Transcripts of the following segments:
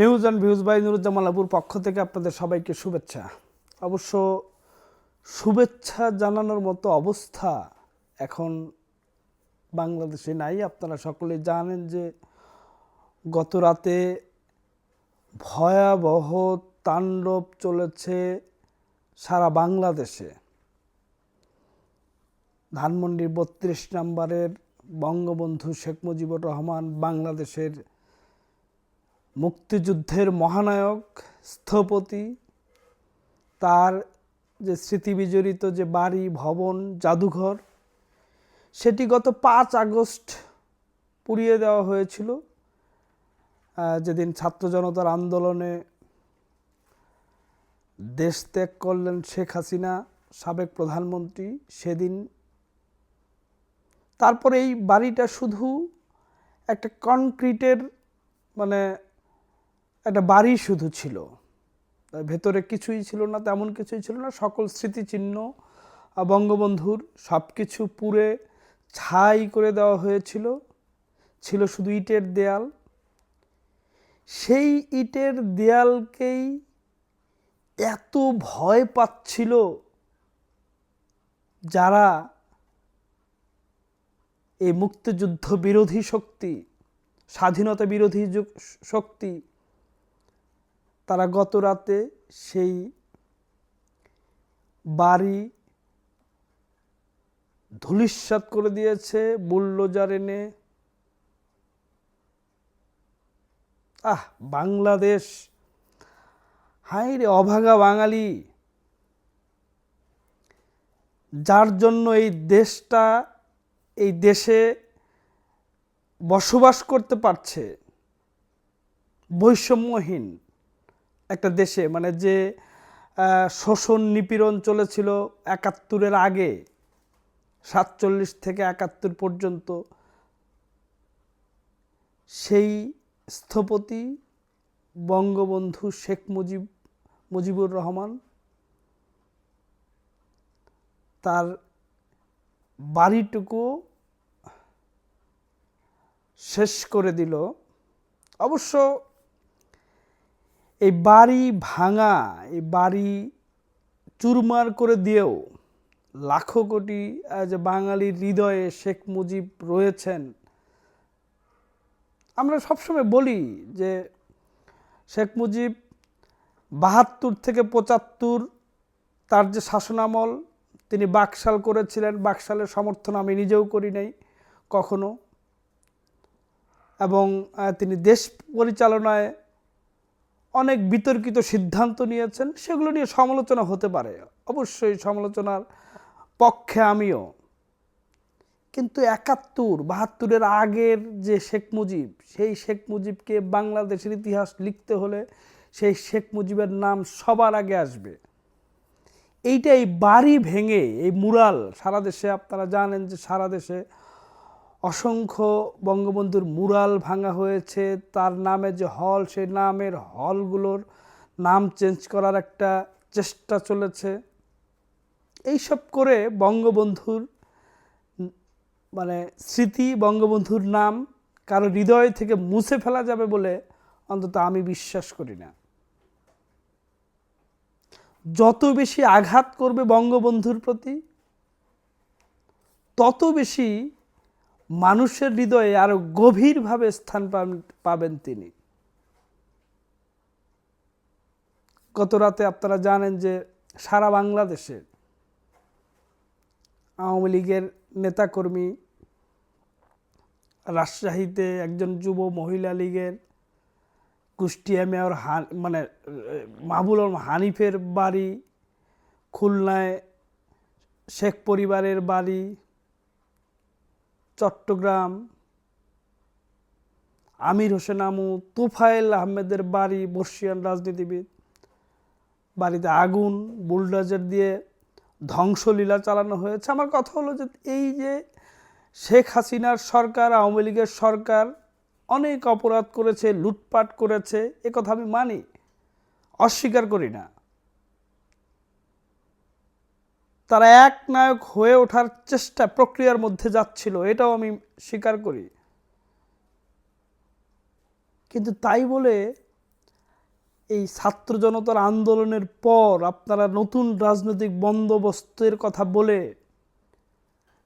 News and views by Nuruzzaman আবুর পক্ষ থেকে আপনাদের সবাইকে শুভেচ্ছা। অবশ্য শুভেচ্ছা জানানোর মতো অবস্থা এখন বাংলাদেশে নাই। আপনারা সকলে জানেন যে গত রাতে ভয়াবহ তাণ্ডব চলেছে সারা বাংলাদেশে। ধানমন্ডির বত্রিশ নম্বরের বঙ্গবন্ধু শেখ মুজিবুর রহমান বাংলাদেশের মুক্তিযুদ্ধের মহানায়ক, স্থপতি, তার যে স্মৃতিবিজড়িত যে বাড়ি, ভবন, জাদুঘর, সেটি গত পাঁচ আগস্ট পুড়িয়ে দেওয়া হয়েছিল। যেদিন ছাত্র জনতার আন্দোলনে দেশ ত্যাগ করলেন শেখ হাসিনা, সাবেক প্রধানমন্ত্রী, সেদিন। তারপরে এই বাড়িটা শুধু একটা কনক্রিটের মানে একটা বাড়ি শুধু ছিল। তার ভেতরে কিছুই ছিল না, তেমন কিছুই ছিল না। সকল স্মৃতিচিহ্ন বঙ্গবন্ধুর সব কিছু পুড়ে ছাই করে দেওয়া হয়েছিল। ছিল শুধু ইটের দেয়াল। সেই ইটের দেয়ালকেই এত ভয় পাচ্ছিল যারা এই মুক্তিযুদ্ধ বিরোধী শক্তি, স্বাধীনতা বিরোধী শক্তি তারা গত রাতে সেই বাড়ি ধূলিসাৎ করে দিয়েছে, বুল্ডোজার এনে। আহ, বাংলাদেশ। হাই রে, অভাগা বাঙালি। যার জন্য এই দেশটা, এই দেশে বসবাস করতে পারছে, বৈষম্যহীন। একটা দেশে মানে যে শোষণ নিপীড়ন চলেছিল একাত্তরের আগে, সাতচল্লিশ থেকে একাত্তর পর্যন্ত, সেই স্থপতি বঙ্গবন্ধু শেখ মুজিব, মুজিবুর রহমান তার বাড়িটুকু শেষ করে দিল। অবশ্য এই বাড়ি ভাঙা, এই বাড়ি চুরমার করে দিয়েও লাখো কোটি যে বাঙালির হৃদয়ে শেখ মুজিব রয়েছেন, আমরা সবসময় বলি যে শেখ মুজিব বাহাত্তর থেকে পঁচাত্তর তার যে শাসনামল, তিনি বাকশাল করেছিলেন। বাকশালের সমর্থন আমি নিজেও করি নাই কখনো। এবং তিনি দেশ পরিচালনায় অনেক বিতর্কিত সিদ্ধান্ত নিয়েছেন, সেগুলো নিয়ে সমালোচনা হতে পারে। অবশ্যই সমালোচনার পক্ষে আমিও। কিন্তু একাত্তর, বাহাত্তরের আগের যে শেখ মুজিব, সেই শেখ মুজিবকে বাংলাদেশের ইতিহাস লিখতে হলে সেই শেখ মুজিবের নাম সবার আগে আসবে। এইটা এই বাড়ি ভেঙে, এই মুরাল, সারা দেশে আপনারা জানেন যে সারা দেশে অসংখ্য বঙ্গবন্ধুর মুরাল ভাঙা হয়েছে। তার নামে যে হল, সেই নামের হলগুলোর নাম চেঞ্জ করার একটা চেষ্টা চলেছে। এইসব করে বঙ্গবন্ধুর মানে স্মৃতি, বঙ্গবন্ধুর নাম কারও হৃদয় থেকে মুছে ফেলা যাবে বলে অন্তত আমি বিশ্বাস করি না। যত বেশি আঘাত করবে বঙ্গবন্ধুর প্রতি, তত বেশি মানুষের হৃদয়ে আরও গভীরভাবে স্থান পাবেন তিনি। গত রাতে আপনারা জানেন যে সারা বাংলাদেশে আওয়ামী লীগের নেতাকর্মী রাজশাহীতে একজন যুব মহিলা লীগের কুষ্টিয়া মেয়র হান মানে মাহবুল হানিফের বাড়ি, খুলনায় শেখ পরিবারের বাড়ি চট্টগ্রাম, আমির হোসেন আমু, তোফায়েল আহমেদের বাড়ি, বর্ষিয়ান রাজনীতিবিদ। বাড়িতে আগুন, বুলডোজার দিয়ে ধ্বংসলীলা চালানো হয়েছে। আমার কথা হলো যে এই যে শেখ হাসিনার সরকার, আওয়ামী লীগের সরকার অনেক অপরাধ করেছে, লুটপাট করেছে, এ কথা আমি মানি, অস্বীকার করি না। তারা এক নায়ক হয়ে ওঠার চেষ্টা প্রক্রিয়ার মধ্যে যাচ্ছিল, এটাও আমি স্বীকার করি। কিন্তু তাই বলে এই ছাত্র জনতার আন্দোলনের পর আপনারা নতুন রাজনৈতিক বন্দোবস্তের কথা বলে,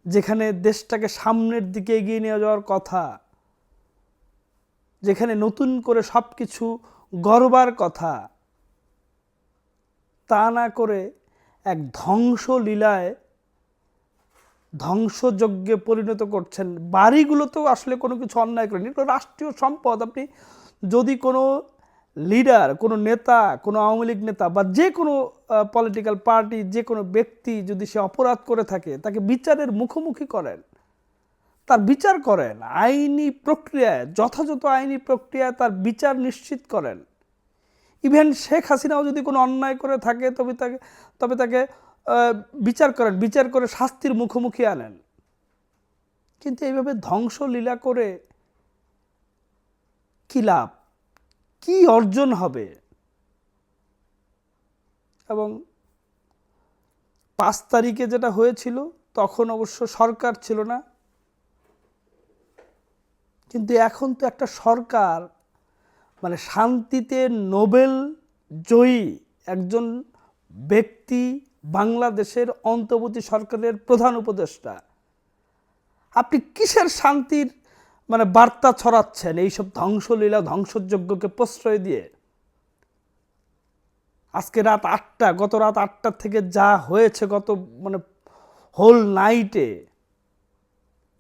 যেখানে দেশটাকে সামনের দিকে এগিয়ে নিয়ে যাওয়ার কথা, যেখানে নতুন করে সব কিছু গড়বার কথা, তা না করে এক ধ্বংস লীলায় ধ্বংসযজ্ঞে পরিণত করছেন। বাড়িগুলোতেও আসলে কোনো কিছু অন্যায় করেনি। রাষ্ট্রীয় সম্পদ। আপনি যদি কোনো লিডার, কোনো নেতা, কোনো আওয়ামী লীগ নেতা বা যে কোনো পলিটিক্যাল পার্টি যে কোনো ব্যক্তি যদি সে অপরাধ করে থাকে, তাকে বিচারের মুখোমুখি করেন, তার বিচার করেন, আইনি প্রক্রিয়ায়, যথাযথ আইনি প্রক্রিয়ায় তার বিচার নিশ্চিত করেন ইভেন শেখ হাসিনাও যদি কোনো অন্যায় করে থাকে, তবে তাকে তবে তাকে বিচার করেন, বিচার করে শাস্তির মুখোমুখি আনেন। কিন্তু এইভাবে ধ্বংসলীলা করে কি লাভ? কি অর্জন হবে? এবং পাঁচ তারিখে যেটা হয়েছিল, তখন অবশ্য সরকার ছিল না। কিন্তু এখন তো একটা সরকার মানে শান্তিতে নোবেল জয়ী একজন ব্যক্তি বাংলাদেশের অন্তর্বর্তী সরকারের প্রধান উপদেষ্টা। আপনি কিসের শান্তির মানে বার্তা ছড়াচ্ছেন এইসব ধ্বংসলীলা ধ্বংসযজ্ঞকে প্রশ্রয় দিয়ে? আজকে রাত আটটা, গত রাত আটটা থেকে যা হয়েছে গত মানে হোল নাইটে,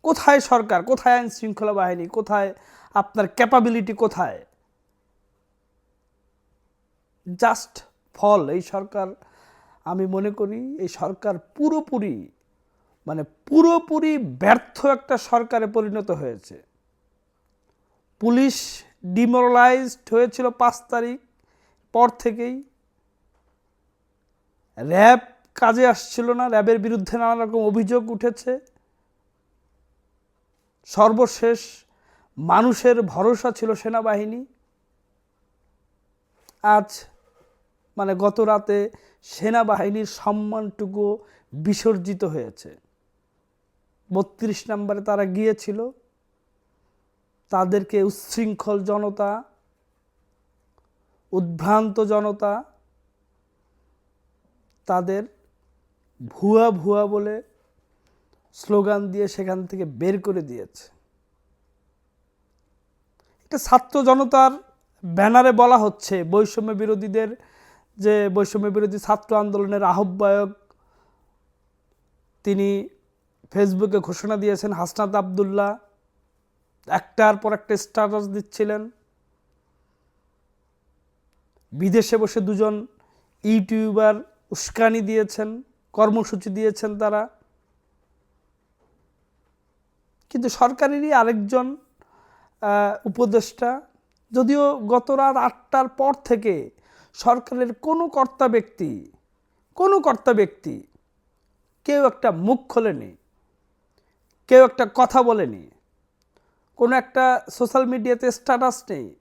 কোথায় সরকার? কোথায় আইন শৃঙ্খলা বাহিনী? কোথায় আপনার ক্যাপাবিলিটি কোথায়? জাস্ট ফল, এই সরকার, আমি মনে করি এই সরকার পুরোপুরি মানে পুরোপুরি ব্যর্থ একটা সরকারে পরিণত হয়েছে। পুলিশ ডিমোরালাইজড হয়েছিল পাঁচ তারিখ পর থেকেই। র্যাব কাজে আসছিল না, র্যাবের বিরুদ্ধে নানা রকম অভিযোগ উঠেছে। সর্বশেষ মানুষের ভরসা ছিল সেনাবাহিনী। আজ মানে গত রাতে সেনাবাহিনীর সম্মানটুকু বিসর্জিত হয়েছে। বত্রিশ নম্বরে তারা গিয়েছিল। তাদেরকে উচ্ছৃঙ্খল জনতা, উদ্ভ্রান্ত জনতা, তাদের ভুয়া ভুয়া বলে স্লোগান দিয়ে সেখান থেকে বের করে দিয়েছে। এটা ছাত্র জনতার ব্যানারে বলা হচ্ছে, বৈষম্য বিরোধীদের যে বৈষম্য বিরোধী ছাত্র আন্দোলনের আহ্বায়ক তিনি ফেসবুকে ঘোষণা দিয়েছেন, হাসনাত আবদুল্লাহ একটার পর একটা স্ট্যাটাস দিচ্ছিলেন। বিদেশে বসে দুজন ইউটিউবার উস্কানি দিয়েছেন, কর্মসূচি দিয়েছেন তারা। কিন্তু সরকারেরই আরেকজন উপদেষ্টা, যদিও গত রাত আটটার পর থেকে সরকারের কোনো কর্তা ব্যক্তি, কোনো কর্তা ব্যক্তি কেউ একটা মুখ খোলেনি, কেউ একটা কথা বলেনি, কোনো একটা সোশ্যাল মিডিয়াতে স্ট্যাটাস নেই,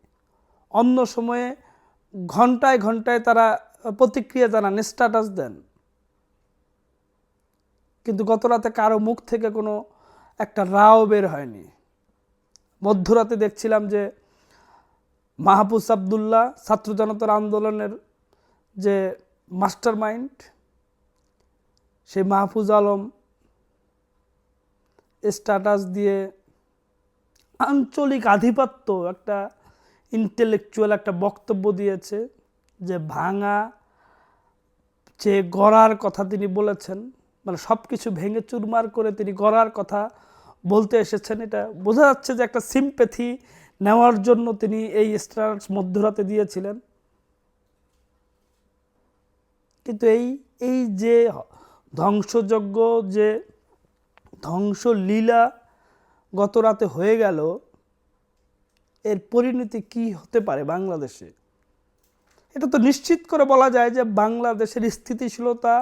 অন্য সময়ে ঘন্টায় ঘন্টায় তারা প্রতিক্রিয়া জানান, স্ট্যাটাস দেন। কিন্তু গত রাতে কারও মুখ থেকে কোনো একটা রাও বের হয়নি। মধ্যরাতে দেখছিলাম যে মাহফুজ আবদুল্লাহ ছাত্র জনতার আন্দোলনের যে মাস্টার মাইন্ড সেই মাহফুজ আলম স্ট্যাটাস দিয়ে আঞ্চলিক আধিপত্য একটা ইন্টেলেকচুয়াল একটা বক্তব্য দিয়েছে যে ভাঙা, যে গড়ার কথা তিনি বলেছেন মানে সব কিছু ভেঙে চুরমার করে তিনি গড়ার কথা বলতে এসেছেন। এটা বোঝা যাচ্ছে যে একটা সিম্প্যাথি নেওয়ার জন্য তিনি এই স্ট্যাটাস মধ্যরাতে দিয়েছিলেন। কিন্তু এই এই যে ধ্বংসযজ্ঞ, যে ধ্বংসলীলা গত রাতে হয়ে গেল, এর পরিণতি কি হতে পারে বাংলাদেশে? এটা তো নিশ্চিত করে বলা যায় যে বাংলাদেশের স্থিতিশীলতা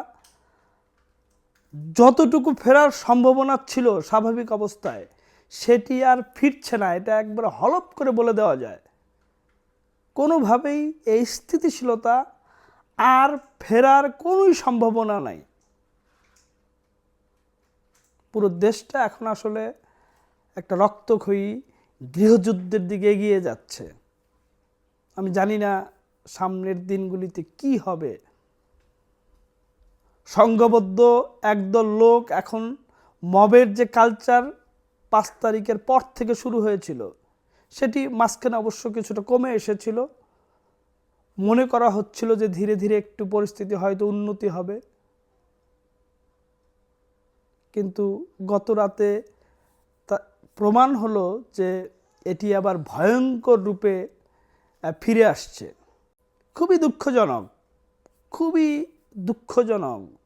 যতটুকু ফেরার সম্ভাবনা ছিল স্বাভাবিক অবস্থায় সেটি আর ফিরছে না, এটা একবার হলপ করে বলে দেওয়া যায়। কোনোভাবেই এই স্থিতিশীলতা আর ফেরার কোনোই সম্ভাবনা নাই। পুরো দেশটা এখন আসলে একটা রক্তক্ষয়ী গৃহযুদ্ধের দিকে এগিয়ে যাচ্ছে। আমি জানি না সামনের দিনগুলিতে কি হবে। সংঘবদ্ধ একদল লোক এখন মবের যে কালচার পাঁচ তারিখের পর থেকে শুরু হয়েছিল। সেটি মাঝখানে অবশ্য কিছুটা কমে এসেছিল। মনে করা হচ্ছিল যে ধীরে ধীরে একটু পরিস্থিতি হয়তো উন্নতি হবে। কিন্তু গত রাতে তা প্রমাণ হলো যে এটি আবার ভয়ঙ্কর রূপে ফিরে আসছে। খুবই দুঃখজনক খুবই দুঃখজনক।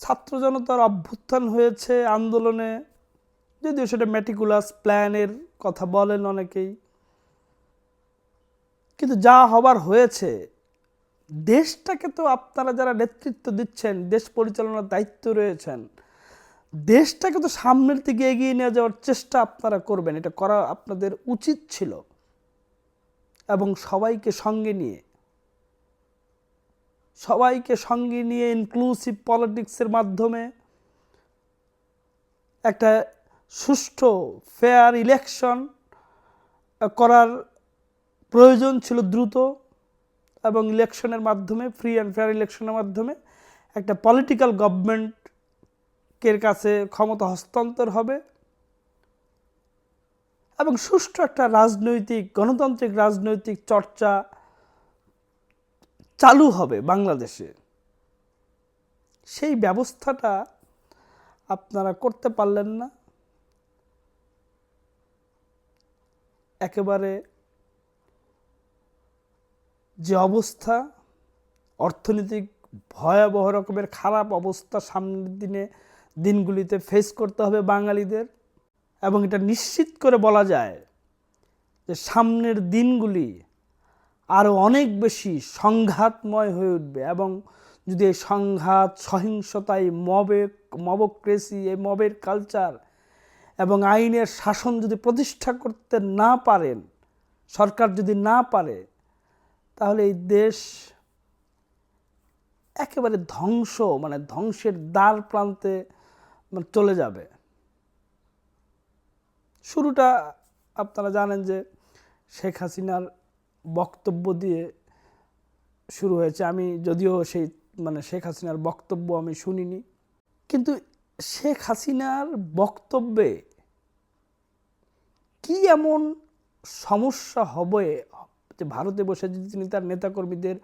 ছাত্র জনতার অভ্যুত্থান হয়েছে আন্দোলনে। যদিও সেটা মেটিকুলাস প্ল্যানের কথা বলেন অনেকেই। কিন্তু যা হবার হয়েছে, দেশটাকে তো আপনারা যারা নেতৃত্ব দিচ্ছেন, দেশ পরিচালনার দায়িত্ব রয়েছেন, দেশটাকে তো সামনের দিকে এগিয়ে নিয়ে যাওয়ার চেষ্টা আপনারা করবেন। এটা করা আপনাদের উচিত ছিল। এবং সবাইকে সঙ্গে নিয়ে সবাইকে সঙ্গে নিয়ে ইনক্লুসিভ পলিটিক্সের মাধ্যমে একটা সুষ্ঠু ফেয়ার ইলেকশন করার প্রয়োজন ছিল দ্রুত এবং ইলেকশনের মাধ্যমে ফ্রি অ্যান্ড ফেয়ার ইলেকশনের মাধ্যমে একটা পলিটিক্যাল গভর্নমেন্টের কাছে ক্ষমতা হস্তান্তর হবে এবং সুষ্ঠু একটা রাজনৈতিক, গণতান্ত্রিক রাজনৈতিক চর্চা চালু হবে বাংলাদেশে। সেই ব্যবস্থাটা আপনারা করতে পারলেন না। একেবারে যে অবস্থা, অর্থনৈতিক ভয়াবহ রকমের খারাপ অবস্থা সামনের দিনে, দিনগুলিতে ফেস করতে হবে বাঙালিদের। এবং এটা নিশ্চিত করে বলা যায় যে সামনের দিনগুলি আরও অনেক বেশি সংঘাতময় হয়ে উঠবে এবং যদি এই সংঘাত সহিংসতা এই মবে, মবক্রেসি, এই মবের কালচার এবং আইনের শাসন যদি প্রতিষ্ঠা করতে না পারেন, সরকার যদি না পারে, তাহলে এই দেশ একেবারে ধ্বংস মানে ধ্বংসের দ্বার প্রান্তে মানে চলে যাবে। শুরুটা আপনারা জানেন যে শেখ হাসিনার বক্তব্য দিয়ে শুরু হয়েছে। আমি যদিও সেই মানে শেখ হাসিনার বক্তব্য আমি শুনিনি। কিন্তু শেখ হাসিনার বক্তব্যে কি এমন সমস্যা হবে যে ভারতে বসে যদি তিনি তার নেতাকর্মীদের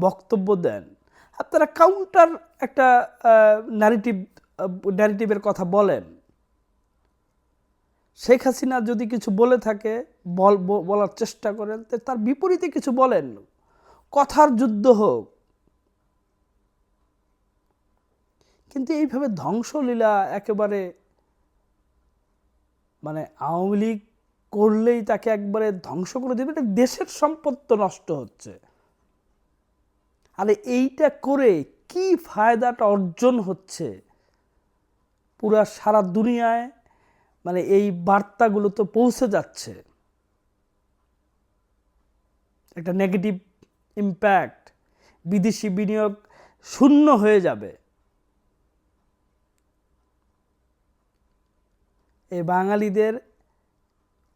বক্তব্য দেন? আর তারা কাউন্টার একটা ন্যারেটিভ ন্যারেটিভের কথা বলেন। শেখ হাসিনা যদি কিছু বলে থাকে, বল বলার চেষ্টা করেন তার বিপরীতে কিছু বলেন। কথার যুদ্ধ হোক। কিন্তু এইভাবে ধ্বংসলীলা একেবারে মানে আওয়ামী লীগ করলেই তাকে একবারে ধ্বংস করে দেবে, এটা দেশের সম্পদ তো নষ্ট হচ্ছে। আরে এইটা করে কি ফায়দাটা অর্জন হচ্ছে? পুরা সারা দুনিয়ায় মানে এই বার্তাগুলো তো পৌঁছে যাচ্ছে। একটা নেগেটিভ ইম্প্যাক্ট বিদেশি বিনিয়োগ শূন্য হয়ে যাবে। এই বাঙালিদের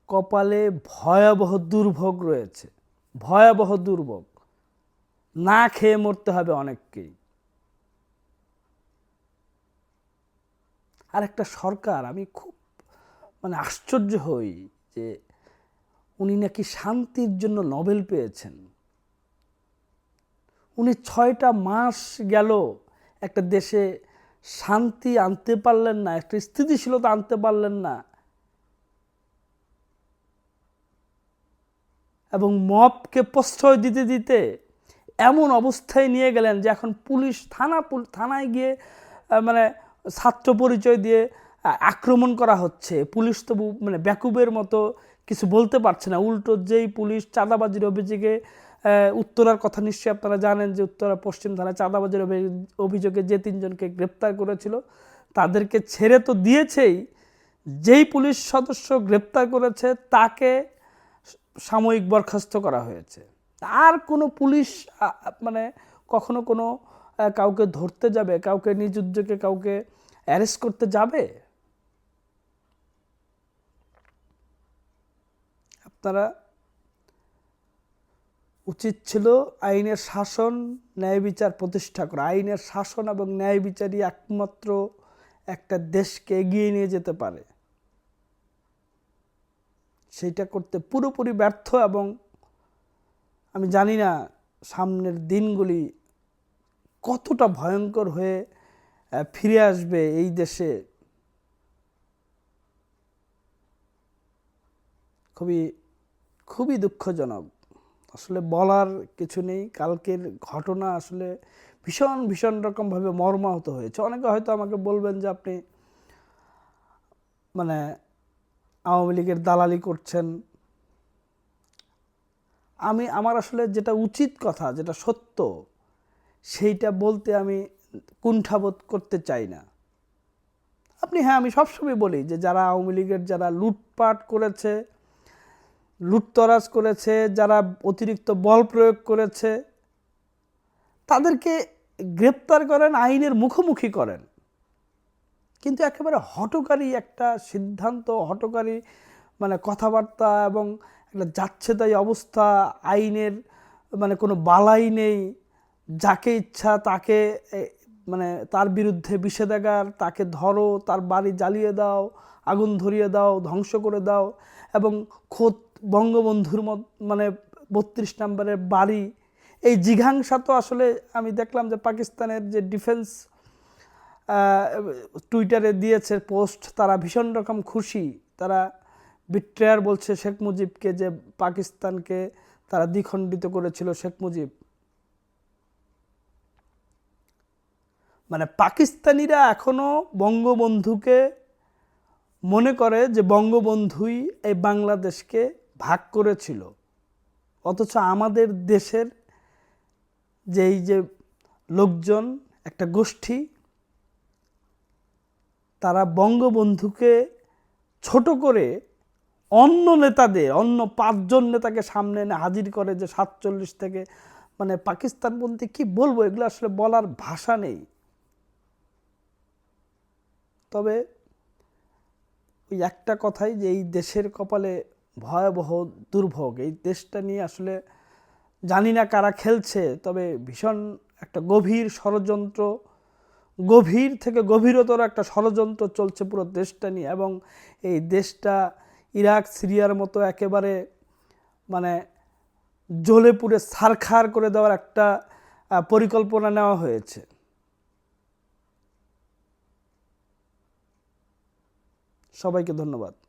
কপালে ভয়াবহ দুর্ভোগ রয়েছে, ভয়াবহ দুর্ভোগ। না খেয়ে মরতে হবে অনেককেই। আর একটা সরকার, আমি খুব মানে আশ্চর্য হই যে উনি নাকি শান্তির জন্য নোবেল পেয়েছেন। উনি ছয়টা মাস গেল একটা দেশে শান্তি আনতে পারলেন না, একটা স্থিতিশীলতা আনতে পারলেন না। এবং মপকে প্রশ্রয় দিতে দিতে এমন অবস্থায় নিয়ে গেলেন যে এখন পুলিশ থানা থানায় গিয়ে মানে ছাত্র পরিচয় দিয়ে আক্রমণ করা হচ্ছে। পুলিশ তো মানে ব্যাকুবের মতো কিছু বলতে পারছে না। উল্টো যেই পুলিশ চাঁদাবাজির অভিযোগে উত্তরার কথা নিশ্চয়ই আপনারা জানেন যে উত্তরা পশ্চিম থানায় চাঁদাবাজির অভি- অভিযোগে যে তিনজনকে গ্রেপ্তার করেছিল, তাদেরকে ছেড়ে তো দিয়েছেই। যেই পুলিশ সদস্য গ্রেপ্তার করেছে, তাকে সাময়িক বরখাস্ত করা হয়েছে। আর কোনো পুলিশ মানে কখনো কোনো কাউকে ধরতে যাবে, কাউকে নিজ উদ্যোগে কাউকে অ্যারেস্ট করতে যাবে? আপনারা উচিত ছিল আইনের শাসন, ন্যায় বিচার প্রতিষ্ঠা করা। আইনের শাসন এবং ন্যায় বিচারই একমাত্র একটা দেশকে এগিয়ে নিয়ে যেতে পারে। সেইটা করতে পুরোপুরি ব্যর্থ এবং আমি জানি না সামনের দিনগুলি কতটা ভয়ঙ্কর হয়ে ফিরে আসবে এই দেশে। খুবই খুবই দুঃখজনক। আসলে বলার কিছু নেই। কালকের ঘটনা আসলে ভীষণ ভীষণ রকমভাবে মর্মাহত হয়েছে। অনেকে হয়তো আমাকে বলবেন যে আপনি মানে আওয়ামী লীগের দালালি করছেন। আমি, আমার আসলে যেটা উচিত কথা, যেটা সত্য, সেইটা বলতে আমি কুণ্ঠাবোধ করতে চাই না। আপনি হ্যাঁ আমি সবসময় বলি যে যারা আওয়ামী লীগের যারা লুটপাট করেছে লুটতরাজ করেছে, যারা অতিরিক্ত বল প্রয়োগ করেছে, তাদেরকে গ্রেপ্তার করেন, আইনের মুখোমুখি করেন। কিন্তু একেবারে হটকারী একটা সিদ্ধান্ত হটকারী মানে কথাবার্তা এবং একটা যাচ্ছে তাই অবস্থা, আইনের মানে কোনো বালাই নেই, যাকে ইচ্ছা তাকে মানে তার বিরুদ্ধে বিষেধাগার, তাকে ধরো, তার বাড়ি জ্বালিয়ে দাও, আগুন ধরিয়ে দাও, ধ্বংস করে দাও এবং খোদ বঙ্গবন্ধুর মানে বত্রিশ নম্বরের বাড়ি। এই জিঘাংসা তো আসলে আমি দেখলাম যে পাকিস্তানের যে ডিফেন্স টুইটারে দিয়েছে পোস্ট, তারা ভীষণ রকম খুশি। তারা বিট্রেয়ার বলছে শেখ মুজিবকে যে পাকিস্তানকে তারা দ্বিখণ্ডিত করেছিল শেখ মুজিব। মানে পাকিস্তানিরা এখনও বঙ্গবন্ধুকে মনে করে যে বঙ্গবন্ধুই এই বাংলাদেশকে ভাগ করেছিল। অথচ আমাদের দেশের যে এই যে লোকজন, একটা গোষ্ঠী, তারা বঙ্গবন্ধুকে ছোট করে অন্য নেতাদের, অন্য পাঁচজন নেতাকে সামনে এনে হাজির করে যে সাতচল্লিশ থেকে মানে পাকিস্তান বলতে কি বলব, এগুলো আসলে বলার ভাষা নেই। তবে ওই একটা কথাই যে এই দেশের কপালে ভয়াবহ দুর্ভোগ। এই দেশটা নিয়ে আসলে জানি না কারা খেলছে, তবে ভীষণ একটা গভীর ষড়যন্ত্র, গভীর থেকে গভীরতর একটা ষড়যন্ত্র চলছে পুরো দেশটা নিয়ে। এবং এই দেশটা ইরাক, সিরিয়ার মতো একেবারে মানে জ্বলে পুড়ে সারখার করে দেওয়ার একটা পরিকল্পনা নেওয়া হয়েছে। সবাইকে ধন্যবাদ।